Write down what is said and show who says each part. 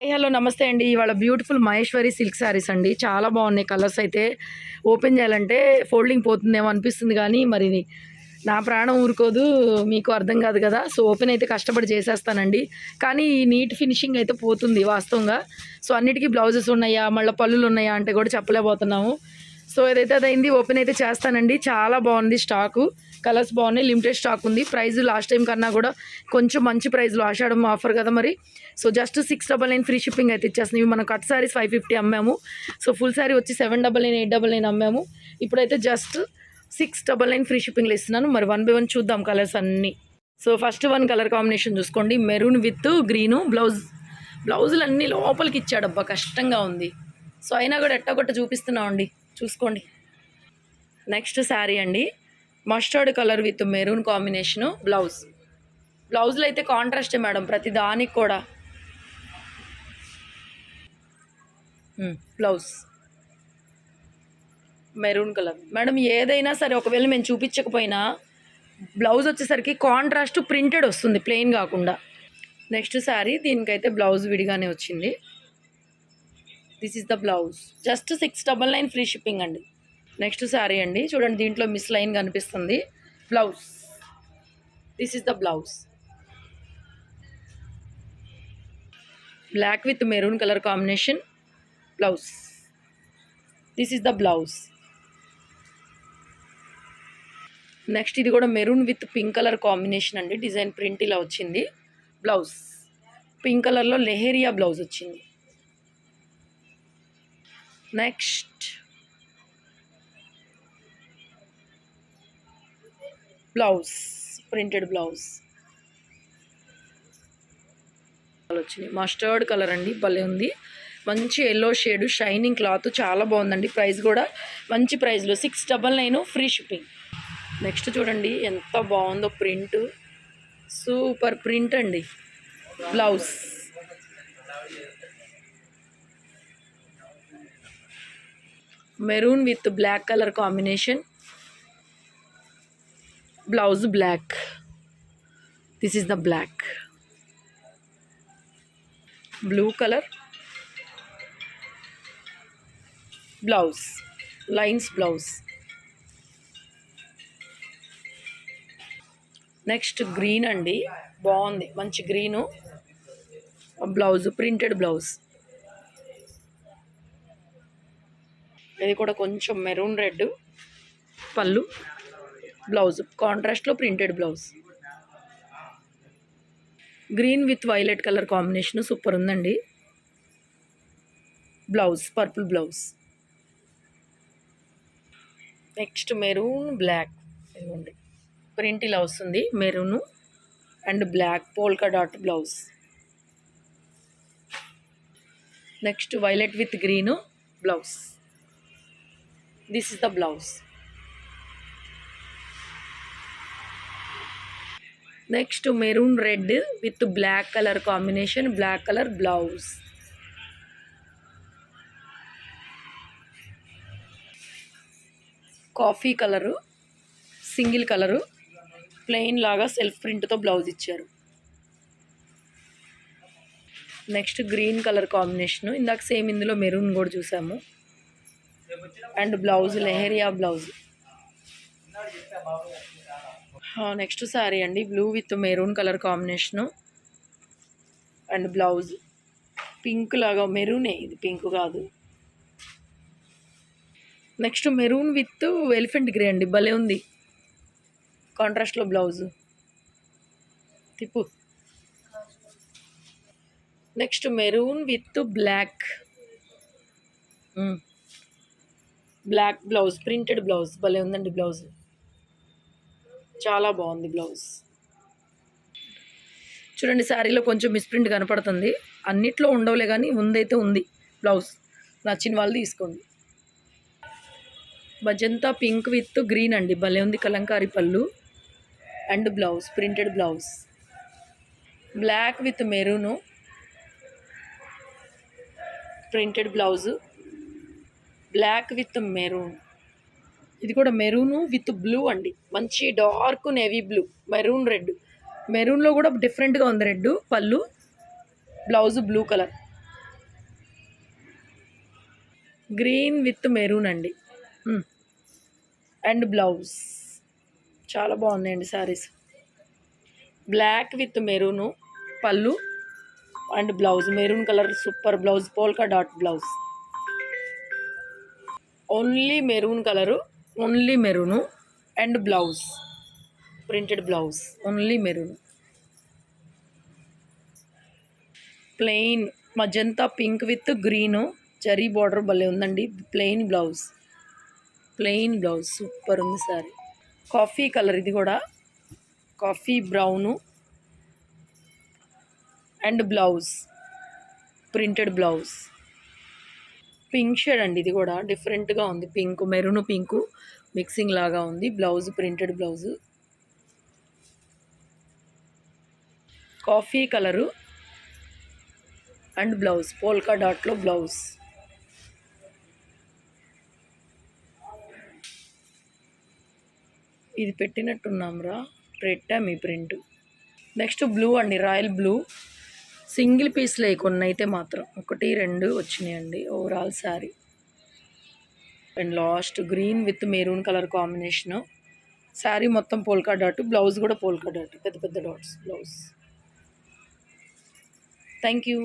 Speaker 1: Hello నమస్తే అండి. ఇవాళ బ్యూటిఫుల్ మహేశ్వరి సిల్క్ శారీస్ అండి. చాలా బాగున్నాయి కలర్స్ అయితే. ఓపెన్ చేయాలంటే ఫోల్డింగ్ పోతుందేమో అనిపిస్తుంది కానీ మరి నా ప్రాణం ఊరుకోదు మీకు అర్థం కాదు కదా. సో ఓపెన్ అయితే కష్టపడి చేసేస్తానండి. కానీ ఈ నీట్ ఫినిషింగ్ అయితే పోతుంది వాస్తవంగా. సో అన్నిటికీ బ్లౌజెస్ ఉన్నాయా మళ్ళీ పళ్ళులు ఉన్నాయా అంటే కూడా చెప్పలేకపోతున్నాము. సో ఏదైతే అదైంది ఓపెన్ అయితే చేస్తానండి. చాలా బాగుంది స్టాకు కలర్స్ బాగున్నాయి. లిమిటెడ్ స్టాక్ ఉంది. ప్రైస్ లాస్ట్ టైం కన్నా కూడా కొంచెం మంచి ప్రైస్లో ఆషాఢం ఆఫర్ కదా మరి. So just six double nine free shipping అయితే ఇచ్చేస్తున్నాయి ఇవి మనం కట్ శారీస్ ఫైవ్ ఫిఫ్టీ అమ్మాము. సో ఫుల్ శారీ వచ్చి seven double nine eight double nine అమ్మాము. ఇప్పుడైతే just six double nine free షిప్పింగ్లో ఇస్తున్నాను. మరి వన్ బై వన్ చూద్దాం కలర్స్ అన్నీ. So first one colour combination చూసుకోండి. మెరూన్ విత్ గ్రీను బ్లౌజ్ బ్లౌజులు అన్నీ లోపలికి ఇచ్చాడబ్బా. కష్టంగా ఉంది. సో అయినా కూడా ఎట్టగొట్ట చూపిస్తున్నామండి. చూసుకోండి. నెక్స్ట్ శారీ అండి. Mustard colour with maroon combination blouse. బ్లౌజ్లో అయితే కాంట్రాస్టే మేడం ప్రతి దానికి కూడా. బ్లౌజ్. Maroon colour. మేడం ఏదైనా సరే ఒకవేళ మేము చూపించకపోయినా బ్లౌజ్ వచ్చేసరికి కాంట్రాస్ట్ ప్రింటెడ్ వస్తుంది ప్లెయిన్ కాకుండా. నెక్స్ట్ శారీ దీనికైతే బ్లౌజ్ విడిగానే వచ్చింది. This is the blouse. Just six double nine free shipping అండి. నెక్స్ట్ శారీ అండి. చూడండి దీంట్లో మిస్ లైన్ కనిపిస్తుంది. Blouse. This is the blouse. Black with maroon colour combination blouse. This is the blouse. Next ఇది కూడా maroon with pink colour combination అండి. Design print ఇలా వచ్చింది. బ్లౌజ్. పింక్ కలర్లో లెహేరియా బ్లౌజ్ వచ్చింది. Next blouse printed blouse. వచ్చినాయి mustard colour అండి భలే ఉంది. మంచి ఎల్లో షేడ్ షైనింగ్ క్లాత్ చాలా బాగుందండి. ప్రైస్ కూడా మంచి ప్రైస్లో. Six double nine free shipping. Next చూడండి ఎంత బాగుందో ప్రింట్. సూపర్ ప్రింట్ అండి. Blouse. Maroon with black colour combination. Blouse black. This is the black blue colour blouse lines blouse next green అండి. బాగుంది. మంచి గ్రీను బ్లౌజ్ ప్రింటెడ్ బ్లౌజ్ ఇది కూడా కొంచెం మెరూన్ రెడ్ పళ్ళు. బ్లౌజ్ కాంట్రాస్ట్లో printed blouse. Green with violet colour combination super ఉందండి. Blouse purple blouse. Next maroon black. ఇదిగోండి. ప్రింట్ ఇలా వస్తుంది maroon and black polka dot blouse. Next violet with green blouse. This is the blouse. Next maroon red with black colour combination black colour blouse. Coffee colour single colour plain లాగా self ప్రింట్తో blouse ఇచ్చారు. Next green colour combination ఇందాక same ఇందులో maroon కూడా చూసాము. And blouse leheriya blouse. Next sari అండి blue with maroon colour combination and blouse pink లాగా మెరూనే ఇది పింక్ కాదు. Next maroon with elephant grey అండి భలే ఉంది. కాంట్రాస్ట్లో blouse Tippu. Next maroon with black black blouse printed blouse భలే ఉందండి బ్లౌజ్ చాలా బాగుంది బ్లౌజ్. చూడండి శారీలో కొంచెం మిస్ప్రింట్ కనపడుతుంది. అన్నిట్లో ఉండవులే కానీ ఉందైతే ఉంది బ్లౌజ్. నచ్చిన వాళ్ళు తీసుకోండి. మజంతా పింక్ విత్ గ్రీన్ అండి. భలే ఉంది Kalamkari pallu. And blouse printed blouse. Black with maroon. Printed blouse. Black with maroon. ఇది కూడా మెరూను విత్ బ్లూ అండి. మంచి dark navy blue maroon red. మెరూన్లో కూడా డిఫరెంట్గా ఉంది red pallu blouse blue colour. Green with maroon అండి. And blouse. చాలా బాగున్నాయండి saris. Black with maroon pallu and blouse. Maroon colour super blouse polka dot blouse. Only maroon colour. Only maroon and blouse. Printed blouse. Only maroon. Plain magenta pink with green. Zari border భలే ఉందండి. Plain blouse. Plain blouse. Super ఉంది sari. Coffee colour ఇది కూడా. Coffee brown. And blouse. Printed blouse. Pink shade అండి ఇది కూడా. డిఫరెంట్గా ఉంది. పింక్ మెరూన్ పింక్ మిక్సింగ్ లాగా ఉంది. Blouse printed blouse coffee colour and blouse polka డాట్లో blouse ఇది పెట్టినట్టున్నాంరా పెట్టాం ఈ ప్రింట్ నెక్స్ట్ బ్లూ అండి. రాయల్ బ్లూ సింగిల్ పీస్లే కొన్ని అయితే మాత్రం ఒకటి రెండు వచ్చినాయండి overall sari and last green with maroon colour combination sari మొత్తం పోల్కా డాట్ బ్లౌజ్ కూడా పోల్కా డాట్ పెద్ద పెద్ద డాట్స్ బ్లౌజ్ థ్యాంక్ యూ